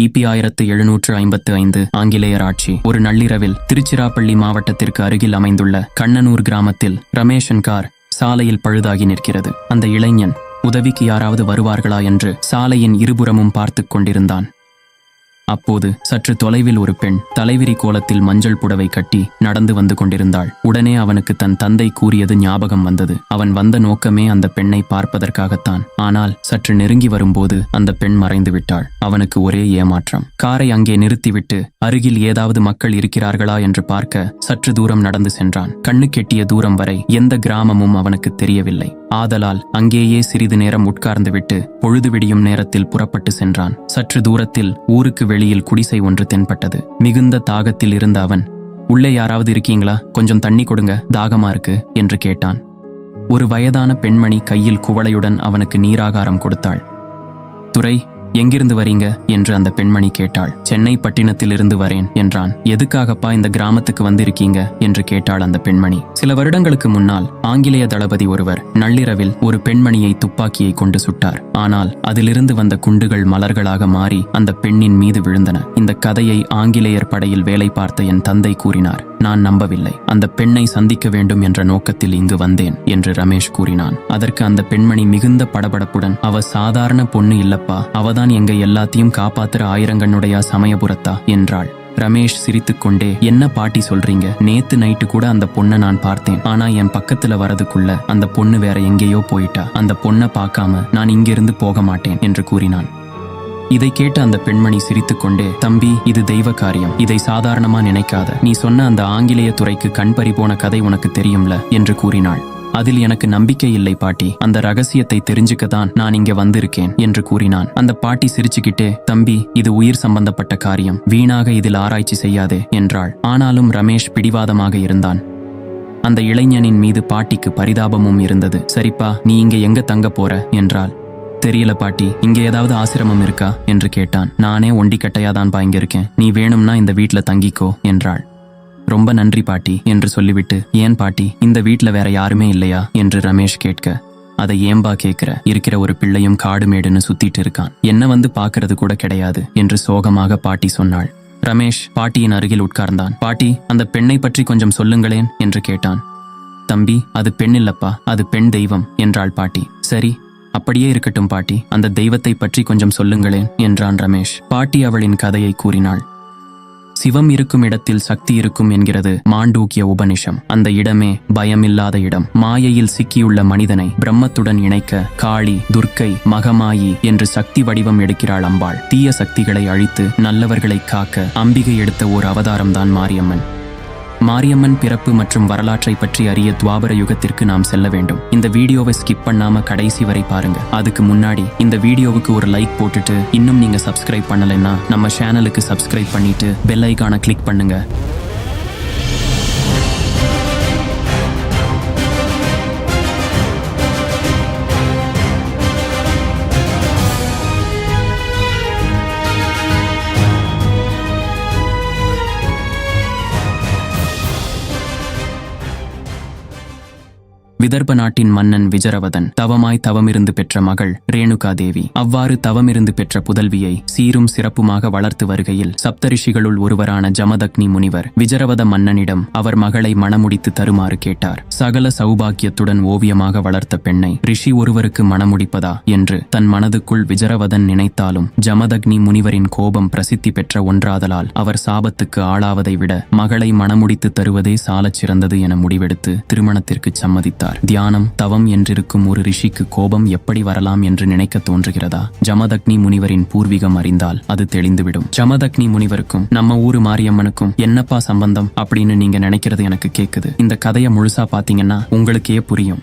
கிபி ஆயிரத்து எழுநூற்று ஐம்பத்து ஐந்து ஆங்கிலேயர் ஆட்சி. ஒரு நள்ளிரவில் திருச்சிராப்பள்ளி மாவட்டத்திற்கு அருகில் அமைந்துள்ள கண்ணனூர் கிராமத்தில் ரமேஷன் கார் சாலையில் பழுதாகி நிற்கிறது. அந்த இளைஞன் உதவிக்கு யாராவது வருவார்களா என்று சாலையின் இருபுறமும் பார்த்து கொண்டிருந்தான். அப்போது சற்று தொலைவில் ஒரு பெண் தலைவிரி கோலத்தில் மஞ்சள் புடவை கட்டி நடந்து வந்து கொண்டிருந்தாள். உடனே அவனுக்கு தன் தந்தை கூறியது ஞாபகம் வந்தது. அவன் வந்த நோக்கமே அந்த பெண்ணை பார்ப்பதற்காகத்தான். ஆனால் சற்று நெருங்கி வரும்போது அந்த பெண் மறைந்து விட்டாள். அவனுக்கு ஒரே ஏமாற்றம். காரை அங்கே நிறுத்திவிட்டு அருகில் ஏதாவது மக்கள் இருக்கிறார்களா என்று பார்க்க சற்று தூரம் நடந்து சென்றான். கண்ணு கெட்டிய தூரம் வரை எந்த கிராமமும் அவனுக்கு தெரியவில்லை. ஆதலால் அங்கேயே சிறிது நேரம் உட்கார்ந்துவிட்டு பொழுது விடியும் நேரத்தில் புறப்பட்டு சென்றான். சற்று தூரத்தில் ஊருக்கு வெளியில் குடிசை ஒன்று தென்பட்டது. மிகுந்த தாகத்தில் இருந்த அவன் உள்ளே யாராவது இருக்கீங்களா? கொஞ்சம் தண்ணி கொடுங்க தாகமா இருக்கு? என்று கேட்டான். ஒரு வயதான பெண்மணி கையில் குவளையுடன் அவனுக்கு நீராகாரம் கொடுத்தாள். துரை எங்கிருந்து வரீங்க? என்று அந்த பெண்மணி கேட்டாள். சென்னை பட்டினத்திலிருந்து வரேன் என்றான். எதுக்காகப்பா இந்த கிராமத்துக்கு வந்திருக்கீங்க? என்று கேட்டாள் அந்த பெண்மணி. சில வருடங்களுக்கு முன்னால் ஆங்கிலேய தளபதி ஒருவர் நள்ளிரவில் ஒரு பெண்மணியை துப்பாக்கியை கொண்டு சுட்டார். ஆனால் அதிலிருந்து வந்த குண்டுகள் மலர்களாக மாறி அந்த பெண்ணின் மீது விழுந்தன. இந்த கதையை ஆங்கிலேயர் படையில் வேலை பார்த்த என் தந்தை கூறினார். நான் நம்பவில்லை. அந்த பெண்ணை சந்திக்க வேண்டும் என்ற நோக்கத்தில் இங்கு வந்தேன் என்று ரமேஷ் கூறினான். அதற்கு அந்த பெண்மணி மிகுந்த படபடப்புடன் அவ சாதாரண பொண்ணு இல்லப்பா. தான் எங்க எல்லாத்தையும் காப்பாத்துற ஆயிரங்கண்ணுடையா சமயபுரத்தா? என்றாள். ரமேஷ் சிரித்துக்கொண்டே என்ன பாட்டி சொல்றீங்க? நேத்து நைட்டு கூட அந்த பொண்ணை நான் பார்த்தேன். ஆனா என் பக்கத்துல வரதுக்குள்ள அந்த பொண்ணு வேற எங்கேயோ போயிட்டா. அந்த பொண்ணை பார்க்காம நான் இங்கிருந்து போக மாட்டேன் என்று கூறினான். இதை கேட்ட அந்த பெண்மணி சிரித்துக்கொண்டே தம்பி இது தெய்வ காரியம். இதை சாதாரணமா நினைக்காத. நீ சொன்ன அந்த ஆங்கிலேய துறைக்கு கண் பறிபோன கதை உனக்கு தெரியும்ல? என்று கூறினாள். அதில் எனக்கு நம்பிக்கை இல்லை பாட்டி. அந்த ரகசியத்தை தெரிஞ்சுக்க தான் நான் இங்க வந்திருக்கேன் என்று கூறினான். அந்த பாட்டி சிரிச்சுக்கிட்டே தம்பி இது உயிர் சம்பந்தப்பட்ட காரியம். வீணாக இதில் ஆராய்ச்சி செய்யாதே என்றாள். ஆனாலும் ரமேஷ் பிடிவாதமாக இருந்தான். அந்த இளைஞனின் மீது பாட்டிக்கு பரிதாபமும் இருந்தது. சரிப்பா நீ இங்க எங்க தங்க போற? என்றாள். தெரியல பாட்டி. இங்க ஏதாவது ஆசிரமம் இருக்கா? என்று கேட்டான். நானே ஒண்டி கட்டையாதான்பா இங்க இருக்கேன் நீ வேணும்னா இந்த வீட்டுல தங்கிக்கோ என்றாள். ரொம்ப நன்றி பாட்டி என்று சொல்லிவிட்டு ஏன் பாட்டி இந்த வீட்ல வேற யாருமே இல்லையா? என்று ரமேஷ் கேட்க அதை ஏம்பா கேட்கிற இருக்கிற ஒரு பிள்ளையும் காடு மேடுன்னு சுத்திட்டு இருக்கான். என்ன வந்து பாக்குறது கூட கிடையாது என்று சோகமாக பாட்டி சொன்னாள். ரமேஷ் பாட்டியின் அருகில் உட்கார்ந்தான். பாட்டி அந்த பெண்ணை பற்றி கொஞ்சம் சொல்லுங்களேன் என்று கேட்டான். தம்பி அது பெண் இல்லப்பா அது பெண் தெய்வம் என்றாள் பாட்டி. சரி அப்படியே இருக்கட்டும் பாட்டி அந்த தெய்வத்தை பற்றி கொஞ்சம் சொல்லுங்களேன் என்றான் ரமேஷ். பாட்டி அவளின் கதையை கூறினாள். சிவம் இருக்கும் இடத்தில் சக்தி இருக்கும் என்கிறது மாண்டூக்கிய உபனிஷம். அந்த இடமே பயமில்லாத இடம். மாயையில் சிக்கியுள்ள மனிதனை பிரம்மத்துடன் இணைக்க காளி துர்க்கை மகமாயி என்று சக்தி வடிவம் எடுக்கிறாள் அம்பாள். தீய சக்திகளை அழித்து நல்லவர்களை காக்க அம்பிகை எடுத்த ஓர் அவதாரம்தான் மாரியம்மன். மாரியம்மன் பிறப்பு மற்றும் வரலாற்றை பற்றி அறிய துவாபர யுகத்திற்கு நாம் செல்ல வேண்டும். இந்த வீடியோவை ஸ்கிப் பண்ணாம கடைசி வரை பாருங்க. அதுக்கு முன்னாடி இந்த வீடியோவுக்கு ஒரு லைக் போட்டுட்டு இன்னும் நீங்க சப்ஸ்கிரைப் பண்ணலைன்னா நம்ம சேனலுக்கு சப்ஸ்கிரைப் பண்ணிட்டு பெல் ஐக்கான கிளிக் பண்ணுங்க. விதர்ப நாட்டின் மன்னன் விஜரவதன் தவமாய் தவமிருந்து பெற்ற மகள் ரேணுகா தேவி அவ்வாறு தவமிருந்து பெற்ற புதல்வியை சீரும் சிறப்புமாக வளர்த்து வருகையில் சப்தரிஷிகளுள் ஒருவரான ஜமதக்னி முனிவர் விஜரவத மன்னனிடம் அவர் மகளை மணமுடித்து தருமாறு கேட்டார். சகல சௌபாக்கியத்துடன் ஓவியமாக வளர்த்த பெண்ணை ரிஷி ஒருவருக்கு மணமுடிப்பதா என்று தன் மனதுக்குள் விஜரவதன் நினைத்தாலும் ஜமதக்னி முனிவரின் கோபம் பிரசித்தி பெற்ற ஒன்றாதலால் அவர் சாபத்துக்கு ஆளாவதை விட மகளை மணமுடித்து தருவதே சாலச் சிறந்தது என முடிவெடுத்து திருமணத்திற்கு சம்மதித்தார். தியானம் தவம் என்றிருக்கும் ஒரு ரிஷிக்கு கோபம் எப்படி வரலாம் என்று நினைக்க தோன்றுகிறதா? ஜமதக்னி முனிவரின் பூர்வீகம் அறிந்தால் அது தெளிந்துவிடும். ஜமதக்னி முனிவருக்கும் நம்ம ஊரு மாரியம்மனுக்கும் என்னப்பா சம்பந்தம் அப்படின்னு நீங்க நினைக்கிறது எனக்கு கேக்குது. இந்த கதையை முழுசா பாத்தீங்கன்னா உங்களுக்கே புரியும்.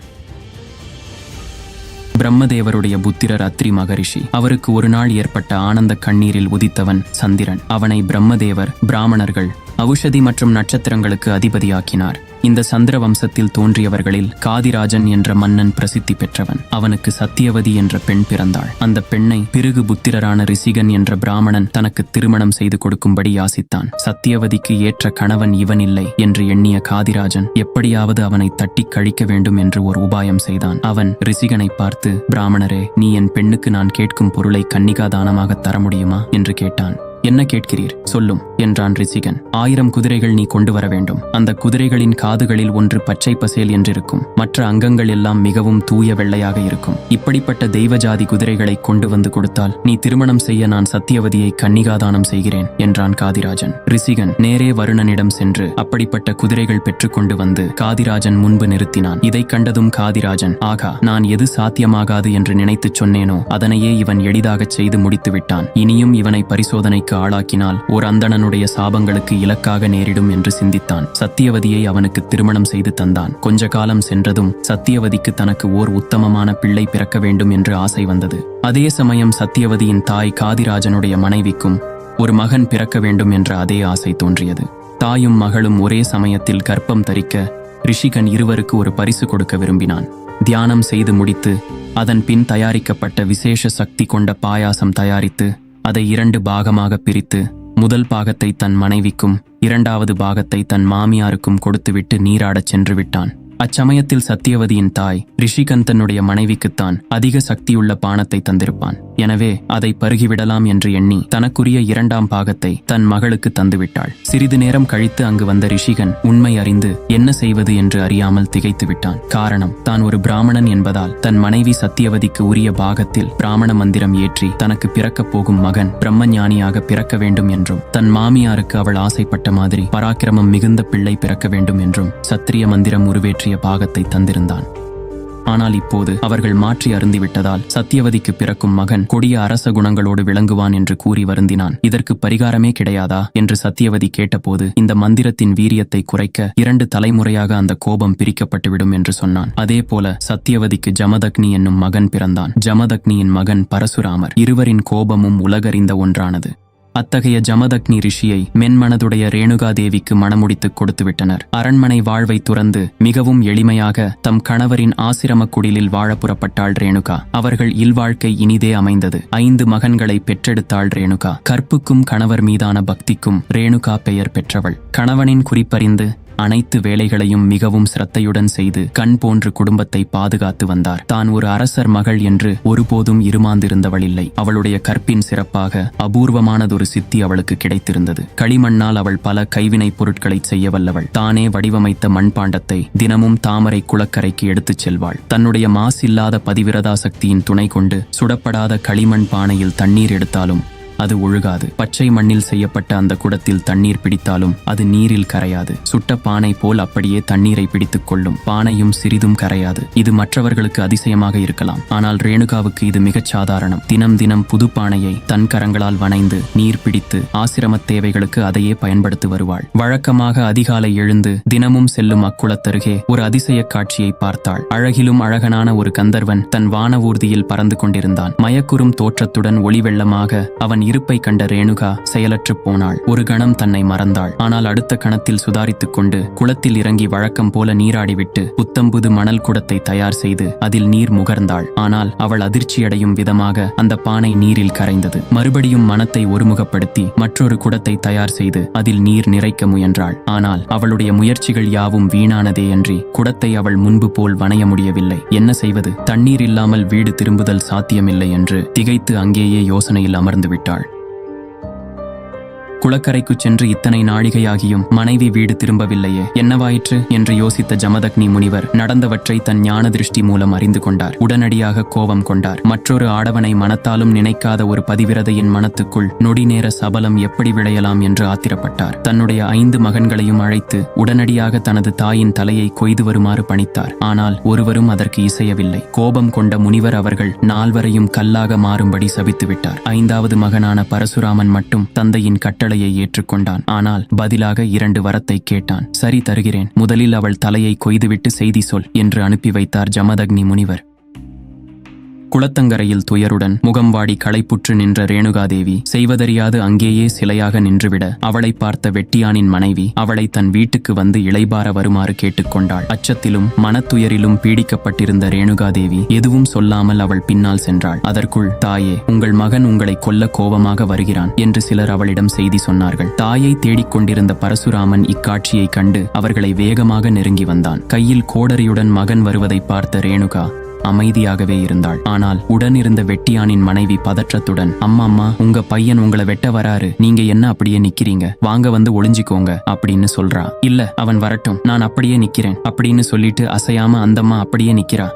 பிரம்மதேவருடைய புத்திரர் அத்ரி மகரிஷி அவருக்கு ஒரு நாள் ஏற்பட்ட ஆனந்த கண்ணீரில் உதித்தவன் சந்திரன். அவனை பிரம்மதேவர் பிராமணர்கள் அவுஷதி மற்றும் நட்சத்திரங்களுக்கு அதிபதியாக்கினார். இந்த சந்திர வம்சத்தில் தோன்றியவர்களில் காதிராஜன் என்ற மன்னன் பிரசித்தி பெற்றவன். அவனுக்கு சத்தியவதி என்ற பெண் பிறந்தாள். அந்த பெண்ணை பிறகு புத்திரரான ரிசிகன் என்ற பிராமணன் தனக்கு திருமணம் செய்து கொடுக்கும்படி யாசித்தான். சத்தியவதிக்கு ஏற்ற கணவன் இவன் இல்லை என்று எண்ணிய காதிராஜன் எப்படியாவது அவனை தட்டி கழிக்க வேண்டும் என்று ஒரு உபாயம் செய்தான். அவன் ரிசிகனை பார்த்து பிராமணரே நீ என் பெண்ணுக்கு நான் கேட்கும் பொருளை கன்னிகா தானமாக தர முடியுமா? என்று கேட்டான். என்ன கேட்கிறீர்? சொல்லும் என்றான் ரிசிகன். ஆயிரம் குதிரைகள் நீ கொண்டு வர வேண்டும். அந்த குதிரைகளின் காதுகளில் ஒன்று பச்சை பசேல் என்றிருக்கும். மற்ற அங்கங்கள் எல்லாம் மிகவும் தூய வெள்ளையாக இருக்கும். இப்படிப்பட்ட தெய்வ ஜாதி குதிரைகளை கொண்டு வந்து கொடுத்தால் நீ திருமணம் செய்ய நான் சத்தியவதியை கன்னிகாதானம் செய்கிறேன் என்றான் காதிராஜன். ரிசிகன் நேரே வருணனிடம் சென்று அப்படிப்பட்ட குதிரைகள் பெற்றுக்கொண்டு வந்து காதிராஜன் முன்பு நிறுத்தினான். இதை கண்டதும் காதிராஜன் ஆகா நான் எது சாத்தியமாகாது என்று நினைத்துச் சொன்னேனோ அதனையே இவன் எளிதாகச் செய்து முடித்து விட்டான் இனியும் இவனை பரிசோதனைக்கு ஆளாக்கினால் ஓர் அந்தணனுடைய சாபங்களுக்கு இலக்காக நேரிடும் என்று சிந்தித்தான். சத்தியவதியை அவனுக்கு திருமணம் செய்து தந்தான். கொஞ்ச காலம் சென்றதும் சத்தியவதிக்கு தனக்கு ஓர் உத்தமமான பிள்ளை பிறக்க வேண்டும் என்று ஆசை வந்தது. அதே சமயம் சத்தியவதியின் தாய் காதிராஜனுடைய மனைவிக்கும் ஒரு மகன் பிறக்க வேண்டும் என்ற அதே ஆசை தோன்றியது. தாயும் மகளும் ஒரே சமயத்தில் கர்ப்பம் தரிக்க ரிஷிகன் இருவருக்கு ஒரு பரிசு கொடுக்க விரும்பினான். தியானம் செய்து முடித்து அதன் பின் தயாரிக்கப்பட்ட விசேஷ சக்தி கொண்ட பாயாசம் தயாரித்து அதை இரண்டு பாகமாக பிரித்து முதல் பாகத்தை தன் மனைவிக்கும் இரண்டாவது பாகத்தை தன் மாமியாருக்கும் கொடுத்துவிட்டு நீராடச் சென்று விட்டான். அச்சமயத்தில் சத்தியவதியின் தாய் ரிஷிகந்தனுடைய மனைவிக்குத்தான் அதிக சக்தியுள்ள பானத்தை தந்திருப்பான். எனவே அதை பருகிவிடலாம் என்று எண்ணி தனக்குரிய இரண்டாம் பாகத்தை தன் மகளுக்கு தந்துவிட்டாள். சிறிது நேரம் கழித்து அங்கு வந்த ரிஷிகன் உண்மை அறிந்து என்ன செய்வது என்று அறியாமல் திகைத்து விட்டான் காரணம் தான் ஒரு பிராமணன் என்பதால் தன் மனைவி சத்தியவதிக்கு உரிய பாகத்தில் பிராமண மந்திரம் ஏற்றி தனக்கு பிறக்கப் போகும் மகன் பிரம்மஞானியாக பிறக்க வேண்டும் என்றும் தன் மாமியாருக்கு அவள் ஆசைப்பட்ட மாதிரி பராக்கிரமம் மிகுந்த பிள்ளை பிறக்க வேண்டும் என்றும் சத்திரிய மந்திரம் பற்றிய பாகத்தை தந்திருந்தான். ஆனால் இப்போது அவர்கள் மாற்றி அருந்திவிட்டதால் சத்தியவதிக்கு பிறக்கும் மகன் கொடிய அரச குணங்களோடு விளங்குவான் என்று கூறி வருந்தினான். இதற்கு பரிகாரமே கிடையாதா? என்று சத்தியவதி கேட்டபோது இந்த மந்திரத்தின் வீரியத்தை குறைக்க இரண்டு தலைமுறையாக அந்த கோபம் பிரிக்கப்பட்டுவிடும் என்று சொன்னான். அதே போல சத்தியவதிக்கு ஜமதக்னி என்னும் மகன் பிறந்தான். ஜமதக்னியின் மகன் பரசுராமர். இருவரின் கோபமும் உலகறிந்த ஒன்றானது. அத்தகைய ஜமதக்னி ரிஷியை மென்மனதுடைய ரேணுகா தேவிக்கு மணமுடித்துக் கொடுத்துவிட்டனர். அரண்மனை வாழ்வை துறந்து மிகவும் எளிமையாக தம் கணவரின் ஆசிரம குடிலில் வாழ புறப்பட்டாள் ரேணுகா. அவர்கள் இல்வாழ்க்கை இனிதே அமைந்தது. ஐந்து மகன்களை பெற்றெடுத்தாள் ரேணுகா. கற்புக்கும் கணவர் மீதான பக்திக்கும் ரேணுகா பெயர் பெற்றவள். கணவனின் குறிப்பறிந்து அனைத்து வேலைகளையும் மிகவும் சிரத்தையுடன் செய்து கண் போன்று குடும்பத்தை பாதுகாத்து வந்தார். தான் ஒரு அரசர் மகள் என்று ஒருபோதும் இருமாந்திருந்தவள் இல்லை அவளுடைய கற்பின் சிறப்பாக அபூர்வமானதொரு சித்தி அவளுக்கு கிடைத்திருந்தது. களிமண்ணால் அவள் பல கைவினைப் பொருட்களை செய்ய வல்லவள். தானே வடிவமைத்த மண்பாண்டத்தை தினமும் தாமரை குளக்கரைக்கு எடுத்துச் செல்வாள். தன்னுடைய மாசில்லாத பதிவிரதா சக்தியின் துணை கொண்டு சுடப்படாத களிமண் பானையில் தண்ணீர் எடுத்தாலும் அது ஒழுகாது. பச்சை மண்ணில் செய்யப்பட்ட அந்த குடத்தில் தண்ணீர் பிடித்தாலும் அது நீரில் கரையாது. சுட்ட பானை போல் அப்படியே தண்ணீரை பிடித்துக் கொள்ளும். பானையும் சிறிதும் கரையாது. இது மற்றவர்களுக்கு அதிசயமாக இருக்கலாம். ஆனால் ரேணுகாவுக்கு இது மிகச் சாதாரணம். தினம் தினம் புது பானையை தன் கரங்களால் வனைந்து நீர் பிடித்து ஆசிரமத் தேவைகளுக்கு அதையே பயன்படுத்தி வருவாள். வழக்கமாக அதிகாலை எழுந்து தினமும் செல்லும் அக்குளத்தருகே ஒரு அதிசய காட்சியை பார்த்தாள். அழகிலும் அழகனான ஒரு கந்தர்வன் தன் வான ஊர்தியில் பறந்து கொண்டிருந்தான். மயக்குறும் தோற்றத்துடன் ஒளிவெள்ளமாக அவன் இருப்பை கண்ட ரேணுகா செயலற்றுப் போனாள். ஒரு கணம் தன்னை மறந்தாள். ஆனால் அடுத்த கணத்தில் சுதாரித்துக் கொண்டு குளத்தில் இறங்கி வழக்கம் போல நீராடிவிட்டு புத்தம்புது மணல் குடத்தை தயார் செய்து அதில் நீர் முகர்ந்தாள். ஆனால் அவள் அதிர்ச்சியடையும் விதமாக அந்த பானை நீரில் கரைந்தது. மறுபடியும் மனத்தை ஒருமுகப்படுத்தி மற்றொரு குடத்தை தயார் செய்து அதில் நீர் நிறைக்க முயன்றாள். ஆனால் அவளுடைய முயற்சிகள் யாவும் வீணானதே அன்றி குடத்தை அவள் முன்பு போல் வணைய முடியவில்லை. என்ன செய்வது? தண்ணீர் இல்லாமல் வீடு திரும்புதல் சாத்தியமில்லை என்று திகைத்து அங்கேயே யோசனையில் அமர்ந்து விட்டாள் குளக்கரைக்கு சென்று இத்தனை நாழிகையாகியும் மனைவி வீடு திரும்பவில்லையே. என்னவாயிற்று? என்று யோசித்த ஜமதக்னி முனிவர் நடந்தவற்றை தன் ஞான திருஷ்டி மூலம் அறிந்து கொண்டார். உடனடியாக கோபம் கொண்டார். மற்றொரு ஆடவனை மனத்தாலும் நினைக்காத ஒரு பதிவிரதையின் மனத்துக்குள் நொடிநேர சபலம் எப்படி விளையலாம் என்று ஆத்திரப்பட்டார். தன்னுடைய ஐந்து மகன்களையும் அழைத்து உடனடியாக தனது தாயின் தலையை கொய்து வருமாறு பணித்தார். ஆனால் ஒருவரும் அதற்கு இசையவில்லை. கோபம் கொண்ட முனிவர் அவர்கள் நால்வரையும் கல்லாக மாறும்படி சபித்துவிட்டார். ஐந்தாவது மகனான பரசுராமன் மட்டும் தந்தையின் கட்டளை கட்டளையை ஏற்றுக்கொண்டான். ஆனால் பதிலாக இரண்டு வரத்தை கேட்டான். சரி தருகிறேன். முதலில் அவள் தலையை கொய்துவிட்டு செய்தி சொல் என்று அனுப்பி வைத்தார் ஜமதக்னி முனிவர். குளத்தங்கரையில் துயருடன் முகம் வாடி களைப்புற்று நின்ற ரேணுகாதேவி செய்வதறியாது அங்கேயே சிலையாக நின்றுவிட அவளை பார்த்த வெட்டியானின் மனைவி அவளை தன் வீட்டுக்கு வந்து இளைபார வருமாறு கேட்டுக்கொண்டாள். அச்சத்திலும் மனத்துயரிலும் பீடிக்கப்பட்டிருந்த ரேணுகாதேவி எதுவும் சொல்லாமல் அவள் பின்னால் சென்றாள். அதற்குள் தாயே உங்கள் மகன் உங்களை கொல்ல கோபமாக வருகிறான் என்று சிலர் அவளிடம் செய்தி சொன்னார்கள். தாயை தேடிக்கொண்டிருந்த பரசுராமன் இக்காட்சியைக் கண்டு அவர்களை வேகமாக நெருங்கி வந்தான். கையில் கோடரியுடன் மகன் வருவதை பார்த்த ரேணுகா அமைதியாகவே இருந்தாள். ஆனால் உடனிருந்த வெட்டியானின் மனைவி பதற்றத்துடன் அம்மா அம்மா உங்க பையன் உங்களை வெட்ட வராரு. நீங்க என்ன அப்படியே நிக்கிறீங்க? வாங்க வந்து ஒளிஞ்சிக்கோங்க அப்படின்னு சொல்றா. இல்ல அவன் வரட்டும். நான் அப்படியே நிக்கிறேன் அப்படின்னு சொல்லிட்டு அசையாம அந்தம்மா அப்படியே நிக்கிறா.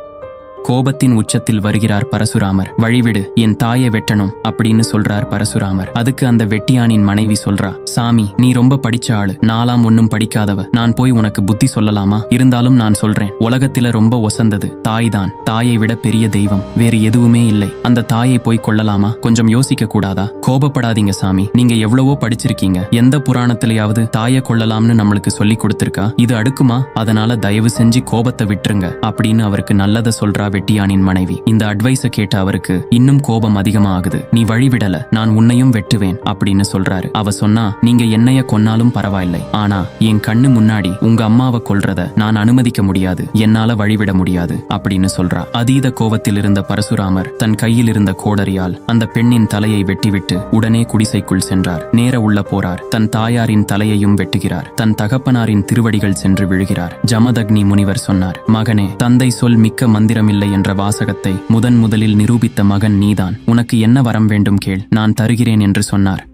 கோபத்தின் உச்சத்தில் வருகிறார் பரசுராமர். வழிவிடு என் தாயை வெட்டணும் அப்படின்னு சொல்றார் பரசுராமர். அதுக்கு அந்த வெட்டியானின் மனைவி சொல்றா சாமி நீ ரொம்ப படிச்ச ஆளு. நாலாம் ஒன்னும் படிக்காதவ. நான் போய் உனக்கு புத்தி சொல்லலாமா? இருந்தாலும் நான் சொல்றேன். உலகத்தில ரொம்ப ஒசந்தது. தாய்தான். தாயை விட பெரிய தெய்வம். வேறு எதுவுமே இல்லை. அந்த தாயை போய் கொள்ளலாமா கொஞ்சம் யோசிக்க கூடாதா? கோபப்படாதீங்க சாமி. நீங்க எவ்வளவோ படிச்சிருக்கீங்க. எந்த புராணத்திலேயாவது தாயை கொள்ளலாம்னு நம்மளுக்கு சொல்லி கொடுத்திருக்கா? இது அடுக்குமா? அதனால தயவு செஞ்சு கோபத்தை விட்டுருங்க அப்படின்னு அவருக்கு நல்லதை சொல்றா வெட்டியானின் மனைவி. இந்த அட்வைஸ கேட்ட அவருக்கு இன்னும் கோபம் அதிகமா ஆகுது நீ வழிவிடல நான் உன்னையும் வெட்டுவேன் அப்படின்னு சொல்றாரு. அவ சொன்னா நீங்க என்னைய கொன்னாலும் பரவாயில்லை. ஆனா என் கண்ணு முன்னாடி உங்க அம்மாவை கொல்றத நான் அனுமதிக்க முடியாது. என்னால வழிவிட முடியாது அப்படின்னு சொல்றா. அதீத கோபத்தில் இருந்த பரசுராமர் தன் கையில் இருந்த கோடரியால் அந்த பெண்ணின் தலையை வெட்டிவிட்டு உடனே குடிசைக்குள் சென்றார். நேர உள்ள போறார். தன் தாயாரின் தலையையும் வெட்டுகிறார். தன் தகப்பனாரின் திருவடிகள் சென்று விழுகிறார். ஜமதக்னி முனிவர் சொன்னார் மகனே தந்தை சொல் மிக்க மந்திரமில்லை. என்ற வாசகத்தை முதன் முதலில் நிரூபித்த மகன் நீதான். உனக்கு என்ன வரம் வேண்டும் கேள். நான் தருகிறேன் என்று சொன்னார்.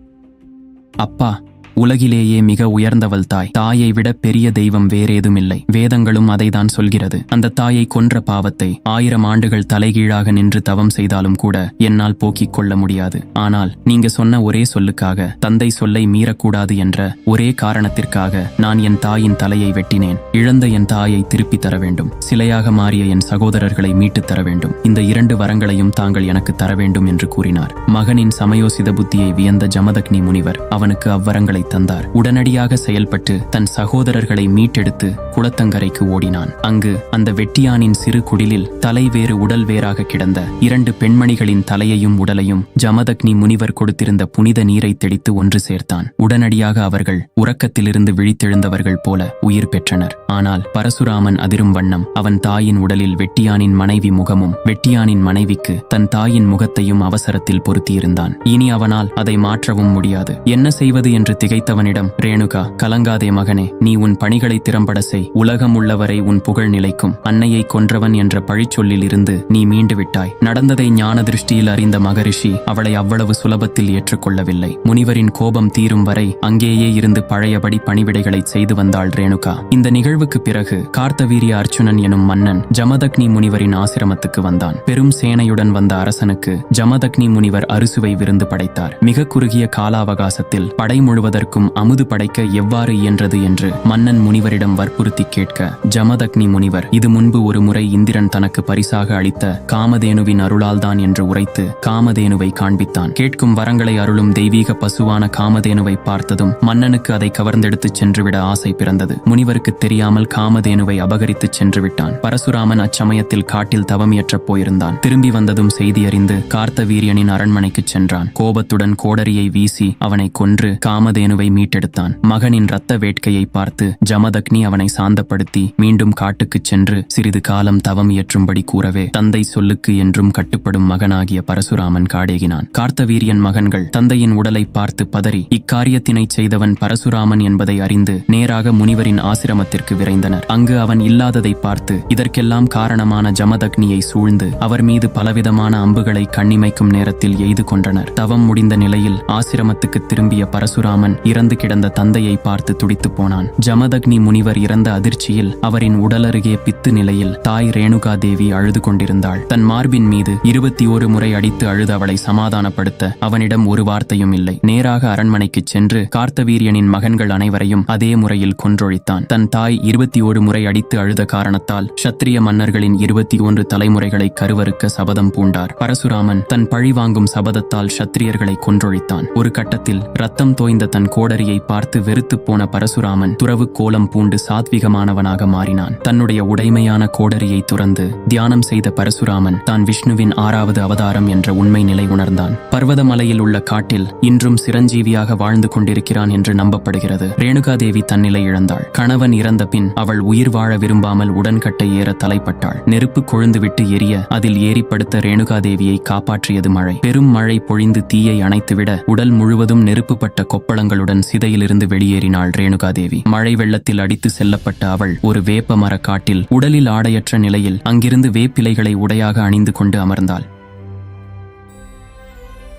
அப்பா உலகிலேயே மிக உயர்ந்தவள் தாய். தாயை விட பெரிய தெய்வம் வேறேதும் இல்லை வேதங்களும் அதைதான் சொல்கிறது. அந்த தாயை கொன்ற பாவத்தை ஆயிரம் ஆண்டுகள் தலைகீழாக நின்று தவம் செய்தாலும் கூட என்னால் போக்கிக் கொள்ள முடியாது. ஆனால் நீங்க சொன்ன ஒரே சொல்லுக்காக தந்தை சொல்லை மீறக்கூடாது என்ற ஒரே காரணத்திற்காக நான் என் தாயின் தலையை வெட்டினேன். இழந்த என் தாயை திருப்பி தர வேண்டும். சிலையாக மாறிய என் சகோதரர்களை மீட்டுத் தர வேண்டும். இந்த இரண்டு வரங்களையும் தாங்கள் எனக்கு தர வேண்டும் என்று கூறினார். மகனின் சமயோசித புத்தியை வியந்த ஜமதக்னி முனிவர் அவனுக்கு அவ்வரங்களை தந்தார். உடனடியாக செயல்பட்டு தன் சகோதரர்களை மீட்டெடுத்து குளத்தங்கரைக்கு ஓடினான். அங்கு அந்த வெட்டியானின் சிறு குடிலில் தலை வேறு உடல் வேறாக கிடந்த இரண்டு பெண்மணிகளின் தலையையும் உடலையும் ஜமதக்னி முனிவர் கொடுத்திருந்த புனித நீரை தெளித்து ஒன்று சேர்த்தான். உடனடியாக அவர்கள் உறக்கத்திலிருந்து விழித்தெழுந்தவர்கள் போல உயிர் பெற்றனர். ஆனால் பரசுராமன் அதிரும் வண்ணம் அவன் தாயின் உடலில் வெட்டியானின் மனைவி முகமும் வெட்டியானின் மனைவிக்கு தன் தாயின் முகத்தையும் அவசரத்தில் பொருத்தியிருந்தான். இனி அவனால் அதை மாற்றவும் முடியாது. என்ன செய்வது என்று திகைத்தவனிடம் ரேணுகா கலங்காதே மகனே நீ உன் பணிகளை திறம்பட செய். உலகம் உள்ளவரை உன் புகழ் நிலைக்கும். அன்னையை கொன்றவன் என்ற பழிச்சொல்லில் இருந்து நீ மீண்டு விட்டாய் நடந்ததை ஞான திருஷ்டியில் அறிந்த மகரிஷி அவளை அவ்வளவு சுலபத்தில் ஏற்றுக்கொள்ளவில்லை. முனிவரின் கோபம் தீரும் வரை அங்கேயே இருந்து பழையபடி பணிவிடைகளை செய்து வந்தாள் ரேணுகா. இந்த நிகழ்வுக்கு பிறகு கார்த்தவீரிய அர்ச்சுனன் எனும் மன்னன் ஜமதக்னி முனிவரின் ஆசிரமத்துக்கு வந்தான். பெரும் சேனையுடன் வந்த அரசனுக்கு ஜமதக்னி முனிவர் அறுசுவை விருந்து படைத்தார். மிக குறுகிய கால அவகாசத்தில் படை முழுவதற்கும் அமுது படைக்க எவ்வாறு இயன்றது என்று மன்னன் முனிவரிடம் வற்புறுத்தி கேட்க ஜமதக்னி முனிவர் இது முன்பு ஒரு முறை இந்திரன் தனக்கு பரிசாக அளித்த காமதேனுவின் அருளால்தான் என்று உரைத்து காமதேனுவை காண்பித்தான். கேட்கும் வரங்களை அருளும் தெய்வீக பசுவான காமதேனுவை பார்த்ததும் மன்னனுக்கு அதை கவர்ந்தெடுத்துச் சென்றுவிட ஆசை பிறந்தது. முனிவருக்கு தெரியாமல் காமதேனுவை அபகரித்துச் சென்று விட்டான் பரசுராமன் அச்சமயத்தில் காட்டில் தவமியற்றப் போயிருந்தான். திரும்பி வந்ததும் செய்தி அறிந்து கார்த்தவீரியனின் அரண்மனைக்குச் சென்றான். கோபத்துடன் கோடரியை வீசி அவனை கொன்று காமதேனு காமதேனுவை மீட்டெடுத்தான். மகனின் இரத்த வேட்கையை பார்த்து ஜமதக்னி அவனை சாந்தப்படுத்தி மீண்டும் காட்டுக்குச் சென்று சிறிது காலம் தவம் இயற்றும்படி கூறவே தந்தை சொல்லுக்கு என்றும் கட்டுப்படும் மகனாகிய பரசுராமன் காடேகினான். கார்த்தவீரியன் மகன்கள் தந்தையின் உடலை பார்த்து பதறி இக்காரியத்தினை செய்தவன் பரசுராமன் என்பதை அறிந்து நேராக முனிவரின் ஆசிரமத்திற்கு விரைந்தனர். அங்கு அவன் இல்லாததை பார்த்து இதற்கெல்லாம் காரணமான ஜமதக்னியை சூழ்ந்து அவர் மீது பலவிதமான அம்புகளை கண்ணிமைக்கும் நேரத்தில் எய்து கொண்டனர் தவம் முடிந்த நிலையில் ஆசிரமத்துக்கு திரும்பிய பரசுராமன் இறந்து கிடந்த தந்தையை பார்த்து துடித்து போனான். ஜமதக்னி முனிவர் இறந்த அதிர்ச்சியில் அவரின் உடலருகே பித்து நிலையில் தாய் ரேணுகா தேவி அழுது கொண்டிருந்தாள். தன் மார்பின் மீது இருபத்தி ஒரு முறை அடித்து அழுது அவளை சமாதானப்படுத்த அவனிடம் ஒரு வார்த்தையும் இல்லை. நேராக அரண்மனைக்குச் சென்று கார்த்தவீரியனின் மகன்கள் அனைவரையும் அதே முறையில் கொன்றொழித்தான். தன் தாய் இருபத்தி ஒரு முறை அடித்து அழுத காரணத்தால் சத்திரிய மன்னர்களின் இருபத்தி ஒன்று தலைமுறைகளை கருவறுக்க சபதம் பூண்டார். பரசுராமன் தன் பழி வாங்கும் சபதத்தால் சத்திரியர்களை கொன்றொழித்தான். ஒரு கட்டத்தில் ரத்தம் தோய்ந்த தன் கோடரியை பார்த்து வெறுத்துப் போன பரசுராமன் துறவு கோலம் பூண்டு சாத்விகமானவனாக மாறினான். தன்னுடைய உடைமையான கோடரியை துறந்து தியானம் செய்த பரசுராமன் தான் விஷ்ணுவின் ஆறாவது அவதாரம் என்ற உண்மை நிலை உணர்ந்தான். பர்வதமலையில் உள்ள காட்டில் இன்றும் சிரஞ்சீவியாக வாழ்ந்து கொண்டிருக்கிறான் என்று நம்பப்படுகிறது. ரேணுகாதேவி தன்னிலை இழந்தாள். கணவன் இறந்த பின் அவள் உயிர் வாழ விரும்பாமல் உடன்கட்டை ஏற தலைப்பட்டாள். நெருப்பு கொழுந்துவிட்டு எரிய அதில் ஏறிப்படுத்த ரேணுகாதேவியை காப்பாற்றியது மழை. பெரும் மழை பொழிந்து தீயை அணைத்துவிட உடல் முழுவதும் நெருப்புப்பட்ட கொப்பளங்கள் கண்களுடன் சிதையிலிருந்து வெளியேறினாள் ரேணுகாதேவி. மழை வெள்ளத்தில் அடித்து செல்லப்பட்ட அவள் ஒரு வேப்ப மரக் காட்டில் உடலில் ஆடையற்ற நிலையில் அங்கிருந்து வேப்பிலைகளை உடையாக அணிந்து கொண்டு அமர்ந்தாள்.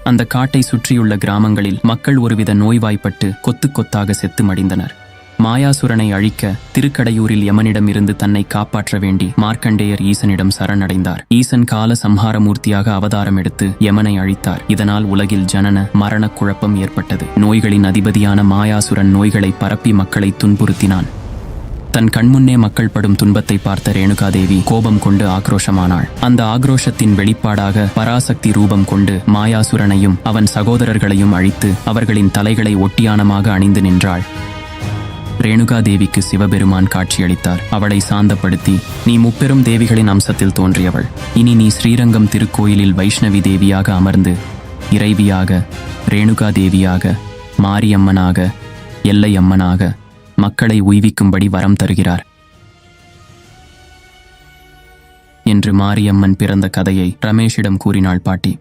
அந்த காட்டை சுற்றியுள்ள கிராமங்களில் மக்கள் ஒருவித நோய்வாய்ப்பட்டு கொத்து கொத்தாக செத்து மடிந்தனர். மாயாசுரனை அழிக்க திருக்கடையூரில் யமனிடம் இருந்து தன்னை காப்பாற்ற வேண்டி மார்க்கண்டேயர் ஈசனிடம் சரணடைந்தார். ஈசன் கால சம்ஹாரமூர்த்தியாக அவதாரம் எடுத்து யமனை அழித்தார். இதனால் உலகில் ஜனன மரண குழப்பம் ஏற்பட்டது. நோய்களின் அதிபதியான மாயாசுரன் நோய்களை பரப்பி மக்களை துன்புறுத்தினான். தன் கண்முன்னே மக்கள் படும் துன்பத்தை பார்த்த ரேணுகாதேவி கோபம் கொண்டு ஆக்ரோஷமானாள். அந்த ஆக்ரோஷத்தின் வெளிப்பாடாக பராசக்தி ரூபம் கொண்டு மாயாசுரனையும் அவன் சகோதரர்களையும் அழித்து அவர்களின் தலைகளை ஒட்டியானமாக அணிந்து நின்றாள். ரேணுகாதேவிக்கு சிவபெருமான் காட்சியளித்தார். அவளை சாந்தப்படுத்தி நீ முப்பெரும் தேவிகளின் அம்சத்தில் தோன்றியவள். இனி நீ ஸ்ரீரங்கம் திருக்கோயிலில் வைஷ்ணவி தேவியாக அமர்ந்து இறைவியாக ரேணுகாதேவியாக மாரியம்மனாக எல்லையம்மனாக மக்களை உய்விக்கும்படி வரம் தருகிறார். என்று மாரியம்மன் பிறந்த கதையை ரமேஷிடம் கூறினாள் பாட்டி.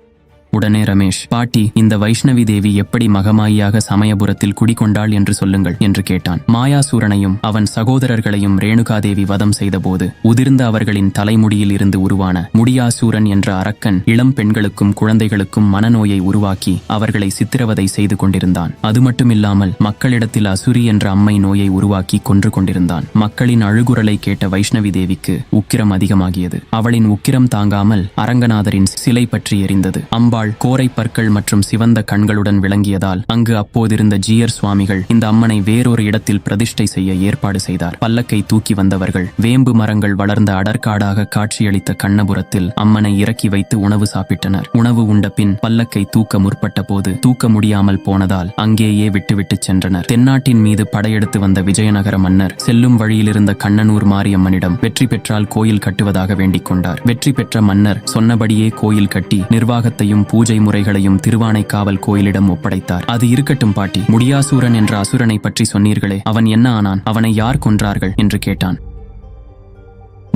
உடனே ரமேஷ் பாட்டி இந்த வைஷ்ணவி தேவி எப்படி மகமாயியாக சமயபுரத்தில் குடிகொண்டாள் என்று சொல்லுங்கள் என்று கேட்டான். மாயாசூரனையும் அவன் சகோதரர்களையும் ரேணுகாதேவி வதம் செய்தபோது உதிர்ந்த அவர்களின் தலைமுடியில் இருந்து உருவான முடியாசூரன் என்ற அரக்கன் இளம் பெண்களுக்கும் குழந்தைகளுக்கும் மனநோயை உருவாக்கி அவர்களை சித்திரவதை செய்து கொண்டிருந்தான். அது மட்டுமில்லாமல் மக்களிடத்தில் அசுரி என்ற அம்மை நோயை உருவாக்கி கொன்று கொண்டிருந்தான். மக்களின் அழுகுரலை கேட்ட வைஷ்ணவி தேவிக்கு உக்கிரம் அதிகமாகியது. அவளின் உக்கிரம் தாங்காமல் அரங்கநாதரின் சிலை பற்றி எரிந்தது. அம்பாள் கோரை பற்கள் மற்றும் சிவந்த கண்களுடன் விளங்கியதால் அங்கு அப்போதிருந்த ஜீயர் சுவாமிகள் இந்த அம்மனை வேறொரு இடத்தில் பிரதிஷ்டை செய்ய ஏற்பாடு செய்தார். பல்லக்கை தூக்கி வந்தவர்கள் வேம்பு மரங்கள் வளர்ந்த அடற்காடாக காட்சியளித்த கண்ணபுரத்தில் அம்மனை இறக்கி வைத்து உணவு சாப்பிட்டனர். உணவு உண்ட பின் பல்லக்கை தூக்க முற்பட்ட போது தூக்க முடியாமல் போனதால் அங்கேயே விட்டுவிட்டு சென்றனர். தென்னாட்டின் மீது படையெடுத்து வந்த விஜயநகர மன்னர் செல்லும் வழியிலிருந்த கண்ணனூர் மாரியம்மனிடம் வெற்றி பெற்றால் கோயில் கட்டுவதாக வேண்டிக் கொண்டார். வெற்றி பெற்ற மன்னர் சொன்னபடியே கோயில் கட்டி நிர்வாகத்தையும் பூஜை முறைகளையும் திருவானைக்காவல் கோயிலிடம் ஒப்படைத்தார். அது இருக்கட்டும் பாட்டி. முடியாசூரன் என்ற அசுரனை பற்றி சொன்னீர்களே. அவன் என்ன ஆனான்? அவனை யார் கொன்றார்கள்? என்று கேட்டான்.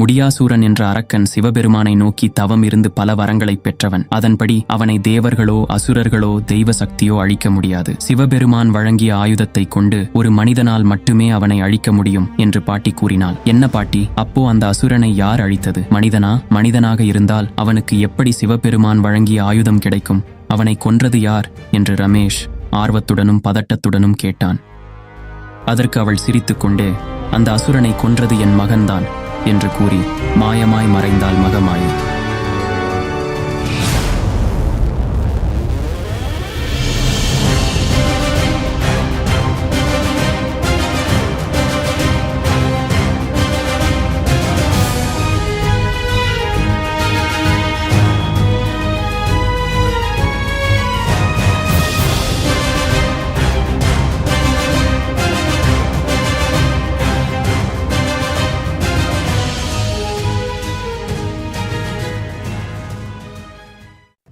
முடியாசூரன் என்ற அரக்கன் சிவபெருமானை நோக்கி தவம் இருந்து பல வரங்களை பெற்றவன். அதன்படி அவனை தேவர்களோ அசுரர்களோ தெய்வ சக்தியோ அழிக்க முடியாது. சிவபெருமான் வழங்கிய ஆயுதத்தை கொண்டு ஒரு மனிதனால் மட்டுமே அவனை அழிக்க முடியும் என்று பாட்டி கூறினாள். என்ன பாட்டி? அப்போ அந்த அசுரனை யார் அழித்தது? மனிதனா? மனிதனாக இருந்தால் அவனுக்கு எப்படி சிவபெருமான் வழங்கிய ஆயுதம் கிடைக்கும்? அவனை கொன்றது யார்? என்று ரமேஷ் ஆர்வத்துடனும் பதட்டத்துடனும் கேட்டான். அதற்கு அவள் சிரித்துக்கொண்டே அந்த அசுரனை கொன்றது என் மகன்தான். என்று கூறி மாயமாய் மறைந்தாள் மகமாயி.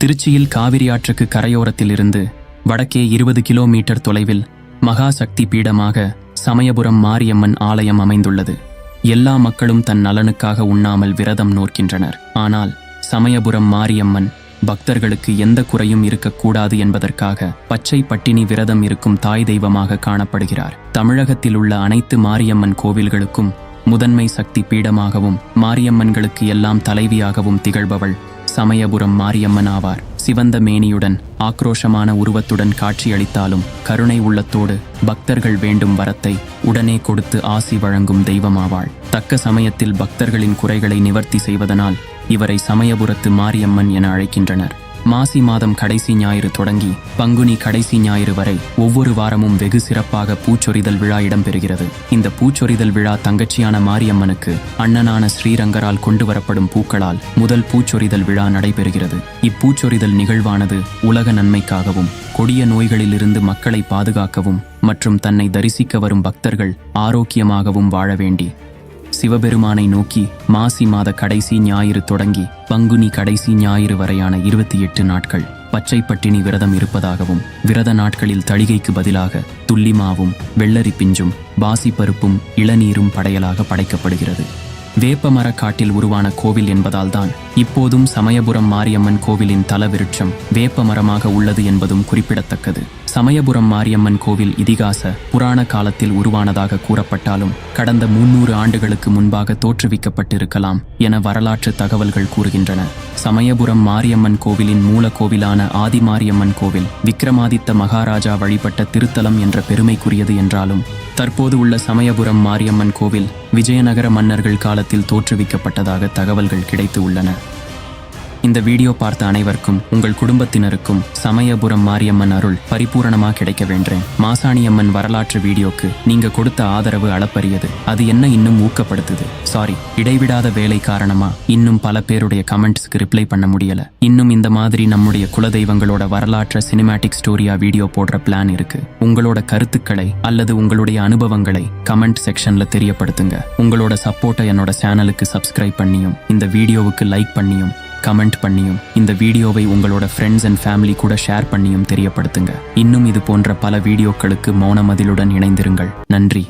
திருச்சியில் காவிரி ஆற்றுக்கு கரையோரத்தில் இருந்து வடக்கே இருபது கிலோமீட்டர் தொலைவில் மகாசக்தி பீடமாக சமயபுரம் மாரியம்மன் ஆலயம் அமைந்துள்ளது. எல்லா மக்களும் தன் நலனுக்காக உண்ணாமல் விரதம் நோக்கின்றனர் ஆனால் சமயபுரம் மாரியம்மன் பக்தர்களுக்கு எந்த குறையும் இருக்கக்கூடாது என்பதற்காக பச்சை பட்டினி விரதம் இருக்கும் தாய் தெய்வமாக காணப்படுகிறார். தமிழகத்தில் உள்ள அனைத்து மாரியம்மன் கோவில்களுக்கும் முதன்மை சக்தி பீடமாகவும் மாரியம்மன்களுக்கு எல்லாம் தலைவியாகவும் திகழ்பவள் சமயபுரம் மாரியம்மன் ஆவார். சிவந்த மேனியுடன் ஆக்ரோஷமான உருவத்துடன் காட்சியளித்தாலும் கருணை உள்ளத்தோடு பக்தர்கள் வேண்டும் வரத்தை உடனே கொடுத்து ஆசி வழங்கும் தெய்வமாவாள். தக்க சமயத்தில் பக்தர்களின் குறைகளை நிவர்த்தி செய்வதனால் இவரை சமயபுரத்து மாரியம்மன் என அழைக்கின்றனர். மாசி மாதம் கடைசி ஞாயிறு தொடங்கி பங்குனி கடைசி ஞாயிறு வரை ஒவ்வொரு வாரமும் வெகு சிறப்பாக பூச்சொரிதல் விழா இடம்பெறுகிறது. இந்த பூச்சொரிதல் விழா தங்கச்சியான மாரியம்மனுக்கு அண்ணனான ஸ்ரீரங்கரால் கொண்டு வரப்படும் பூக்களால் முதல் பூச்சொரிதல் விழா நடைபெறுகிறது. இப்பூச்சொரிதல் நிகழ்வானது உலக நன்மைக்காகவும் கொடிய நோய்களிலிருந்து மக்களை பாதுகாக்கவும் மற்றும் தன்னை தரிசிக்க வரும் பக்தர்கள் ஆரோக்கியமாகவும் வாழ வேண்டி சிவபெருமானை நோக்கி மாசி மாத கடைசி ஞாயிறு தொடங்கி பங்குனி கடைசி ஞாயிறு வரையான இருபத்தி எட்டு நாட்கள் பச்சை பட்டினி விரதம் இருப்பதாகவும் விரத நாட்களில் தளிகைக்கு பதிலாக துள்ளிமாவும் வெள்ளரி பிஞ்சும் பாசி பருப்பும் இளநீரும் படையலாக படைக்கப்படுகிறது. வேப்பமர காட்டில் உருவான கோவில் என்பதால்தான் இப்போதும் சமயபுரம் மாரியம்மன் கோவிலின் தலவிருட்சம் வேப்பமரமாக உள்ளது என்பதும் குறிப்பிடத்தக்கது. சமயபுரம் மாரியம்மன் கோவில் இதிகாச புராண காலத்தில் உருவானதாக கூறப்பட்டாலும் கடந்த முன்னூறு ஆண்டுகளுக்கு முன்பாக தோற்றுவிக்கப்பட்டிருக்கலாம் என வரலாற்று தகவல்கள் கூறுகின்றன. சமயபுரம் மாரியம்மன் கோவிலின் மூல கோவிலான ஆதிமாரியம்மன் கோவில் விக்ரமாதித்த மகாராஜா வழிபட்ட திருத்தலம் என்ற பெருமைக்குரியது என்றாலும் தற்போது உள்ள சமயபுரம் மாரியம்மன் கோவில் விஜயநகர மன்னர்கள் காலத்தில் தோற்றுவிக்கப்பட்டதாக தகவல்கள் கிடைத்து உள்ளன. இந்த வீடியோ பார்த்த அனைவருக்கும் உங்கள் குடும்பத்தினருக்கும் சமயபுரம் மாரியம்மன் அருள் பரிபூரணமாக கிடைக்க வேண்டேன் மாசாணியம்மன் வரலாற்று வீடியோக்கு நீங்க கொடுத்த ஆதரவு அளப்பரியது. அது என்ன இன்னும் ஊக்கப்படுத்துது? சாரி இடைவிடாத வேலை காரணமா இன்னும் பல பேருடைய கமெண்ட்ஸ்க்கு ரிப்ளை பண்ண முடியல. இன்னும் இந்த மாதிரி நம்முடைய குலதெய்வங்களோட வரலாற்ற சினிமேட்டிக் ஸ்டோரியா வீடியோ போடுற பிளான் இருக்கு. உங்களோட கருத்துக்களை அல்லது உங்களுடைய அனுபவங்களை கமெண்ட் செக்ஷன்ல தெரியப்படுத்துங்க. உங்களோட சப்போர்ட்டை என்னோட சேனலுக்கு சப்ஸ்கிரைப் பண்ணியும் இந்த வீடியோவுக்கு லைக் பண்ணியும் கமெண்ட் பண்ணியும் இந்த வீடியோவை உங்களோட ஃப்ரெண்ட்ஸ் அண்ட் ஃபேமிலி கூட ஷேர் பண்ணியும் தெரியப்படுத்துங்க. இன்னும் இது போன்ற பல வீடியோக்களுக்கு மௌனமதிலுடன் இணைந்திருங்கள். நன்றி.